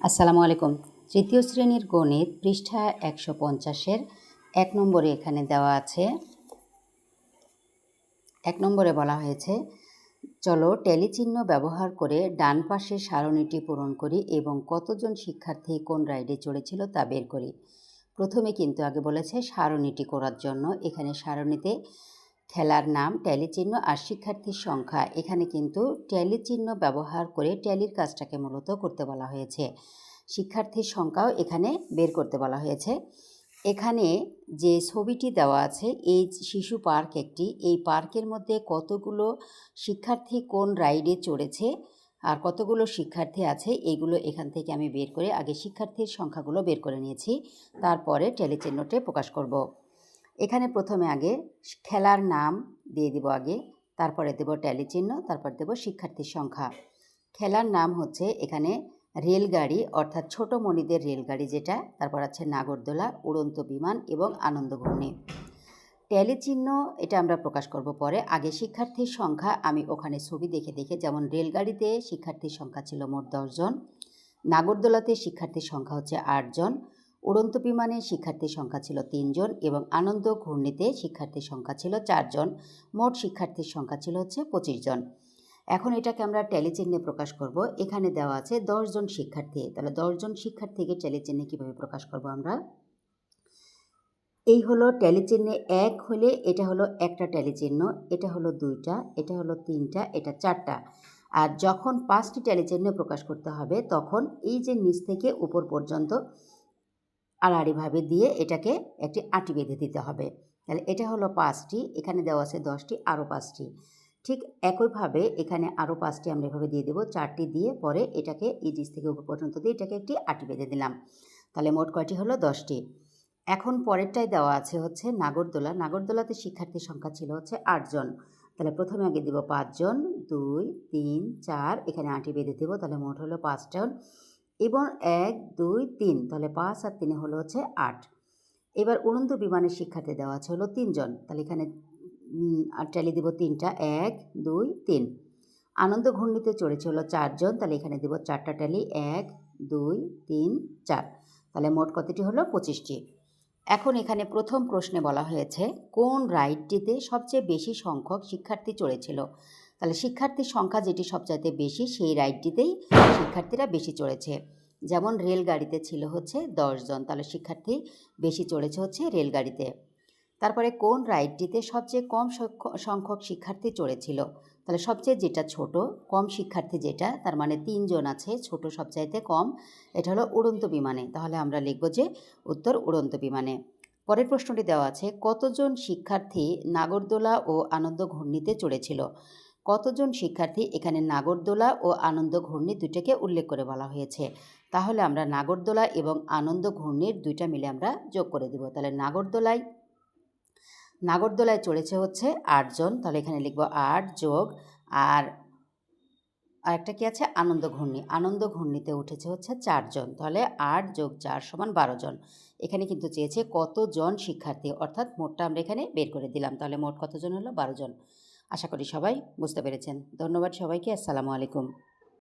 আসসালামু আলাইকুম। তৃতীয় শ্রেণির গণিত পৃষ্ঠা একশো পঞ্চাশের এক নম্বরে এখানে দেওয়া আছে। এক নম্বরে বলা হয়েছে, চলো টেলিচিহ্ন ব্যবহার করে ডান পাশে সারণীটি পূরণ করি এবং কতজন শিক্ষার্থী কোন রাইডে চড়েছিল তা বের করি। প্রথমে কিন্তু আগে বলেছে সারণীটি করার জন্য। এখানে সারণীতে খেলার নাম ট্যালি চিহ্ন আর শিক্ষার্থীর সংখ্যা। এখানে কিন্তু ট্যালি চিহ্ন ব্যবহার করে ট্যালির কাজটাকে মূলত করতে বলা হয়েছে। শিক্ষার্থীর সংখ্যাও এখানে বের করতে বলা হয়েছে। এখানে যে ছবিটি দেওয়া আছে, এই শিশু পার্ক একটি। এই পার্কের মধ্যে কতগুলো শিক্ষার্থী কোন রাইডে চড়েছে আর কতগুলো শিক্ষার্থী আছে এইগুলো এখান থেকে আমি বের করে আগে শিক্ষার্থীর সংখ্যাগুলো বের করে নিয়েছি। তারপরে টেলিচিহ্নটে প্রকাশ করব। এখানে প্রথমে আগে খেলার নাম দিয়ে দিব আগে, তারপরে দেব ট্যালি চিহ্ন, তারপর দেব শিক্ষার্থীর সংখ্যা। খেলার নাম হচ্ছে এখানে রেলগাড়ি, অর্থাৎ ছোট মণিদের রেলগাড়ি যেটা, তারপর আছে নাগরদোলা, উড়ন্ত বিমান এবং আনন্দঘূর্ণি। ট্যালি চিহ্ন এটা আমরা প্রকাশ করব পরে। আগে শিক্ষার্থীর সংখ্যা, আমি ওখানে ছবি দেখে দেখে, যেমন রেলগাড়িতে শিক্ষার্থীর সংখ্যা ছিল মোট দশজন নাগরদোলাতে শিক্ষার্থীর সংখ্যা হচ্ছে আটজন উড়ন্ত বিমানে শিক্ষার্থীর সংখ্যা ছিল তিনজন এবং আনন্দ ঘূর্ণিতে শিক্ষার্থীর সংখ্যা ছিল চারজন। মোট শিক্ষার্থীর সংখ্যা ছিল হচ্ছে পঁচিশ জন। এখন এটাকে আমরা টেলিচিহ্নে প্রকাশ করব। এখানে দেওয়া আছে দশজন শিক্ষার্থী। তাহলে দশজন শিক্ষার্থীকে টেলিচিহ্নে কীভাবে প্রকাশ করব আমরা? এই হলো টেলিচিহ্নে এক হলে এটা হলো একটা টেলিচিহ্ন, এটা হলো দুইটা, এটা হলো তিনটা, এটা চারটা। আর যখন পাঁচটি টেলিচিহ্ন প্রকাশ করতে হবে, তখন এই যে নিচ থেকে উপর পর্যন্ত আড়াআড়িভাবে দিয়ে এটাকে একটি আটি বেঁধে দিতে হবে। তাহলে এটা হলো পাঁচটি, এখানে দেওয়া আছে দশটি, আরও পাঁচটি। ঠিক একইভাবে এখানে আরও পাঁচটি আমরা এভাবে দিয়ে দেবো, চারটি দিয়ে পরে এটাকে এই ডিস থেকে উপর পর্যন্ত দিয়ে এটাকে একটি আটি বেঁধে দিলাম। তাহলে মোট কয়টি হলো? দশটি। এখন পরেরটাই দেওয়া আছে হচ্ছে নাগরদোলা। নাগরদোলাতে শিক্ষার্থীর সংখ্যা ছিল হচ্ছে আটজন তাহলে প্রথমে আগে দেবো পাঁচজন দুই, তিন, চার, এখানে আটি বেঁধে দেবো। তাহলে মোট হলো পাঁচজন এবং এক, দুই, তিন, তাহলে পাঁচ আর তিনে হলো হচ্ছে আট। এবার উড়ন্ত বিমানের শিক্ষার্থী দেওয়া আছে হলো তিনজন। তাহলে এখানে ট্যালি দেবো তিনটা। এক, দুই, তিন। আনন্দ ঘূর্ণিতে চড়েছে হলো চারজন। তাহলে এখানে দেবো চারটা ট্যালি এক, দুই, তিন, চার। তাহলে মোট কতটি হলো? পঁচিশটি। এখন এখানে প্রথম প্রশ্নে বলা হয়েছে, কোন রাইডটিতে সবচেয়ে বেশি সংখ্যক শিক্ষার্থী চড়েছিল? তাহলে শিক্ষার্থীর সংখ্যা যেটি সবচাইতে বেশি, সেই রাইডটিতেই শিক্ষার্থীরা বেশি চড়েছে। যেমন রেলগাড়িতে ছিল হচ্ছে দশজন তাহলে শিক্ষার্থী বেশি চড়েছে হচ্ছে রেলগাড়িতে। তারপরে কোন রাইডটিতে সবচেয়ে কম সংখ্যক শিক্ষার্থী চড়েছিল? তাহলে সবচেয়ে যেটা ছোট, কম শিক্ষার্থী যেটা, তার মানে তিনজন আছে, ছোট সবচাইতে কম, এটা হলো উড়ন্ত বিমানে। তাহলে আমরা লিখব যে উত্তর উড়ন্ত বিমানে। পরের প্রশ্নটি দেওয়া আছে, কতজন শিক্ষার্থী নাগরদোলা ও আনন্দ ঘূর্ণিতে চড়েছিল? কতজন শিক্ষার্থী এখানে নাগরদোলা ও আনন্দ ঘূর্ণি দুইটাকে উল্লেখ করে বলা হয়েছে? তাহলে আমরা নাগরদোলা এবং আনন্দ ঘূর্ণির দুইটা মিলে আমরা যোগ করে দেব। তাহলে নাগরদোলায় নাগরদোলায় চড়েছে হচ্ছে আটজন। তাহলে এখানে লিখব আট যোগ আর আরেকটা কি আছে? আনন্দ ঘূর্ণি আনন্দ ঘূর্ণিতে উঠেছে হচ্ছে চারজন। তাহলে আট যোগ চার সমান বারো জন। এখানে কিন্তু চেয়েছে কতজন শিক্ষার্থী? অর্থাৎ মোটটা আমরা এখানে বের করে দিলাম। তাহলে মোট কতজন হলো? বারো জন। আশা করি সবাই বুঝতে পেরেছেন। ধন্যবাদ সবাইকে আসসালামু আলাইকুম।